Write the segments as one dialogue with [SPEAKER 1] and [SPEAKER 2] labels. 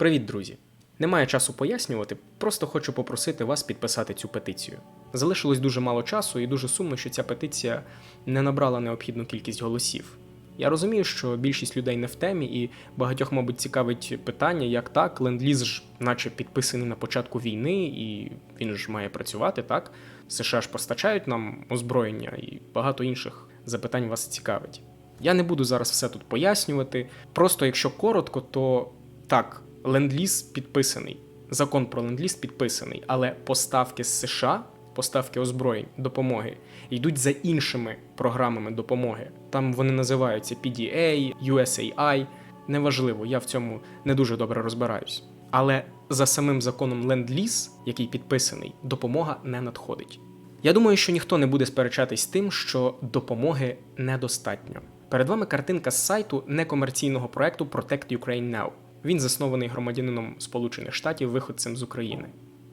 [SPEAKER 1] Привіт, друзі! Немає часу пояснювати, просто хочу попросити вас підписати цю петицію. Залишилось дуже мало часу, і дуже сумно, що ця петиція не набрала необхідну кількість голосів. Я розумію, що більшість людей не в темі, і багатьох, мабуть, цікавить питання, як так, ленд-ліз ж, наче підписаний на початку війни, і він ж має працювати, так? США ж постачають нам озброєння і багато інших запитань вас цікавить. Я не буду зараз все тут пояснювати. Просто якщо коротко, то так, ленд-ліз підписаний. Закон про ленд-ліз підписаний, але поставки з США, поставки озброєнь, допомоги йдуть за іншими програмами допомоги. Там вони називаються PDA, USAI. Неважливо, я в цьому не дуже добре розбираюсь. Але за самим законом ленд-ліз, який підписаний, допомога не надходить. Я думаю, що ніхто не буде сперечатись тим, що допомоги недостатньо. Перед вами картинка з сайту некомерційного проекту Protect Ukraine Now. Він заснований громадянином Сполучених Штатів, виходцем з України.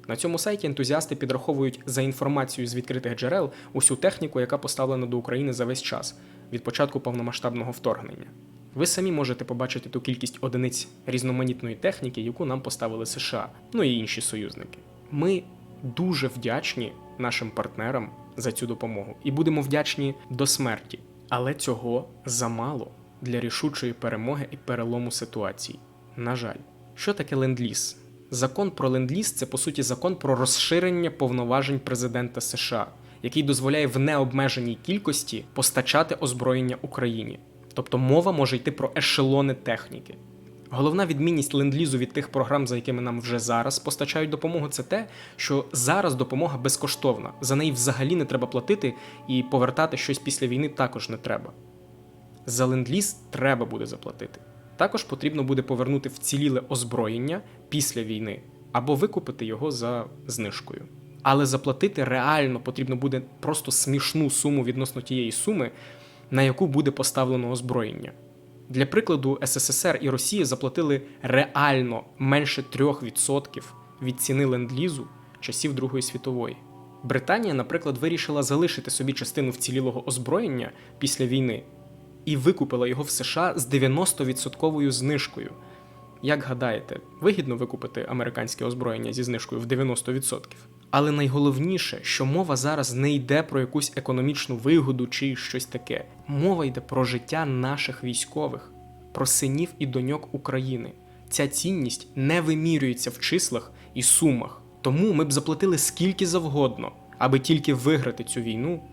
[SPEAKER 1] На цьому сайті ентузіасти підраховують за інформацією з відкритих джерел усю техніку, яка поставлена до України за весь час від початку повномасштабного вторгнення. Ви самі можете побачити ту кількість одиниць різноманітної техніки, яку нам поставили США, ну і інші союзники. Ми дуже вдячні нашим партнерам за цю допомогу і будемо вдячні до смерті. Але цього замало для рішучої перемоги і перелому ситуації. На жаль, що таке ленд-ліз? Закон про ленд-ліз – це по суті закон про розширення повноважень президента США, який дозволяє в необмеженій кількості постачати озброєння Україні. Тобто мова може йти про ешелони техніки. Головна відмінність ленд-лізу від тих програм, за якими нам вже зараз постачають допомогу, це те, що зараз допомога безкоштовна. За неї взагалі не треба платити, і повертати щось після війни також не треба. За ленд-ліз треба буде заплатити. Також потрібно буде повернути вціліле озброєння після війни або викупити його за знижкою. Але заплатити реально потрібно буде просто смішну суму відносно тієї суми, на яку буде поставлено озброєння. Для прикладу, СССР і Росія заплатили реально менше 3% від ціни ленд-лізу часів Другої світової. Британія, наприклад, вирішила залишити собі частину вцілілого озброєння після війни і викупила його в США з 90% знижкою. Як гадаєте, вигідно викупити американське озброєння зі знижкою в 90%? Але найголовніше, що мова зараз не йде про якусь економічну вигоду чи щось таке. Мова йде про життя наших військових, про синів і доньок України. Ця цінність не вимірюється в числах і сумах. Тому ми б заплатили скільки завгодно, аби тільки виграти цю війну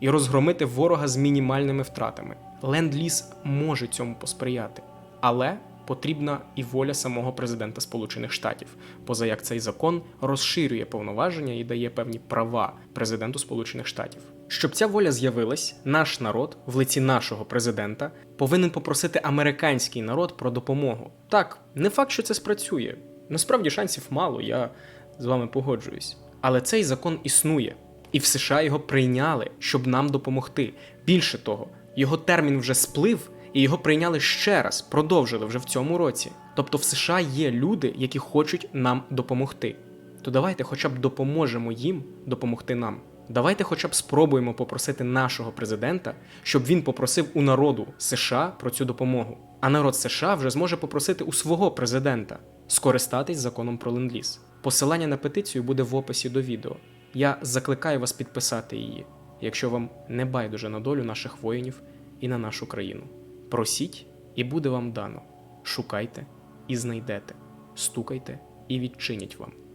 [SPEAKER 1] і розгромити ворога з мінімальними втратами. Ленд-ліз може цьому посприяти, але потрібна і воля самого президента Сполучених Штатів, поза як цей закон розширює повноваження і дає певні права президенту Сполучених Штатів. Щоб ця воля з'явилась, наш народ в лиці нашого президента повинен попросити американський народ про допомогу. Так, не факт, що це спрацює. Насправді шансів мало, я з вами погоджуюсь. Але цей закон існує, і в США його прийняли, щоб нам допомогти. Більше того, його термін вже сплив, і його прийняли ще раз, продовжили вже в цьому році. Тобто в США є люди, які хочуть нам допомогти. То давайте хоча б допоможемо їм допомогти нам. Давайте хоча б спробуємо попросити нашого президента, щоб він попросив у народу США про цю допомогу. А народ США вже зможе попросити у свого президента скористатись законом про ленд-ліз. Посилання на петицію буде в описі до відео. Я закликаю вас підписати її, якщо вам не байдуже на долю наших воїнів і на нашу країну. Просіть, і буде вам дано. Шукайте і знайдете, стукайте і відчинять вам.